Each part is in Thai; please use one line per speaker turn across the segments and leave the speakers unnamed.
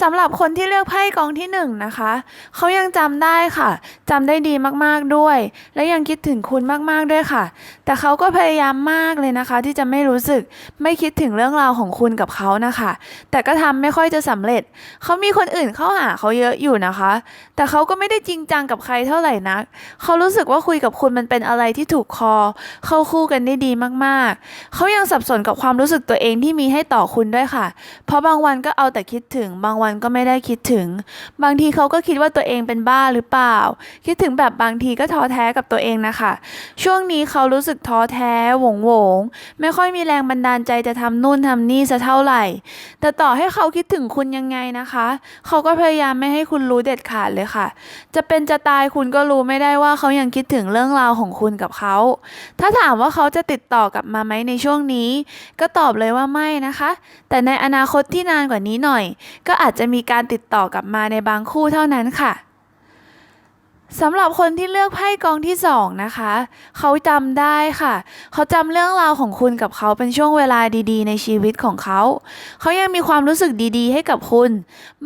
สำหรับคนที่เลือกไพ่กองที่หนึ่งนะคะ เขายังจำได้ค่ะจำได้ดีมากๆด้วย และยังคิดถึงคุณมากๆด้วยค่ะ แต่เขาก็พยายามมากเลยนะคะ ที่จะไม่รู้สึกไม่คิดถึงเรื่องราวของคุณกับเขานะคะ แต่ก็ทำไม่ค่อยจะสำเร็จ เขามีคนอื่นเข้าหาเขาเยอะอยู่นะคะ แต่เขาก็ไม่ได้จริงจังกับใครเท่าไหร่นัก เขารู้สึกว่าคุยกับคุณมันเป็นอะไรที่ถูกคอ เข้าคู่กันได้ดีมากๆ เขายังสับสนกับความรู้สึกตัวเองที่มีให้ต่อคุณด้วยค่ะ เพราะบางวันก็เอาแต่คิดถึงบางวันก็ไม่ได้คิดถึง บางทีเขาก็คิดว่าตัวเองเป็นบ้าหรือเปล่า คิดถึงแบบบางทีก็ท้อแท้กับตัวเองนะคะ ช่วงนี้เขารู้สึกท้อแท้หวงหวงๆไม่ค่อยมีแรงบันดาลใจจะทำนู่นทำนี่ซะเท่าไหร่ แต่ต่อให้เขาคิดถึงคุณยังไงนะคะ เขาก็พยายามไม่ให้คุณรู้เด็ดขาดเลยค่ะ จะเป็นจะตายคุณก็รู้ไม่ได้ว่าเขายังคิดถึงเรื่องราวของคุณกับเขา ถ้าถามว่าเขาจะติดต่อกลับมาไหมในช่วงนี้ ก็ตอบเลยว่าไม่นะคะ แต่ในอนาคตที่นานกว่านี้หน่อย ก็อาจจะมีการติดต่อกลับมาในบางคู่เท่านั้นค่ะสำหรับคนที่เลือกไพ่กองที่สองนะคะ เขาจำได้ค่ะ เขาจำเรื่องราวของคุณกับเขาเป็นช่วงเวลาดีๆ ในชีวิตของเขา เขายังมีความรู้สึกดีๆ ให้กับคุณ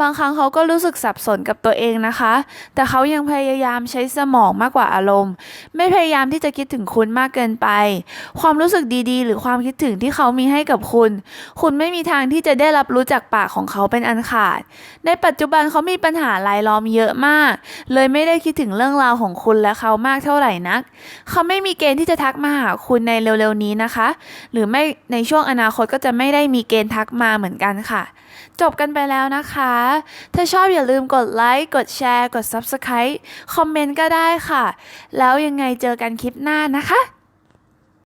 บางครั้งเขาก็รู้สึกสับสนกับตัวเองนะคะ แต่เขายังพยายามใช้สมองมากกว่าอารมณ์ ไม่พยายามที่จะคิดถึงคุณมากเกินไป ความรู้สึกดีๆ หรือความคิดถึงที่เขามีให้กับคุณ คุณไม่มีทางที่จะได้รับรู้จากปากของเขาเป็นอันขาด ในปัจจุบันเขามีปัญหารายล้อมเยอะมาก เลยไม่ได้คิดถึงเรื่องราวของคุณและเขามากเท่าไหร่นัก เขาไม่มีเกณฑ์ที่จะทักมาหาคุณในเร็วๆนี้นะคะ หรือไม่ในช่วงอนาคตก็จะไม่ได้มีเกณฑ์ทักมาเหมือนกันค่ะ จบกันไปแล้วนะคะ ถ้าชอบอย่าลืมกดไลค์กดแชร์กด Subscribe คอมเมนต์ก็ได้ค่ะ แล้วยังไงเจอกันคลิปหน้านะคะ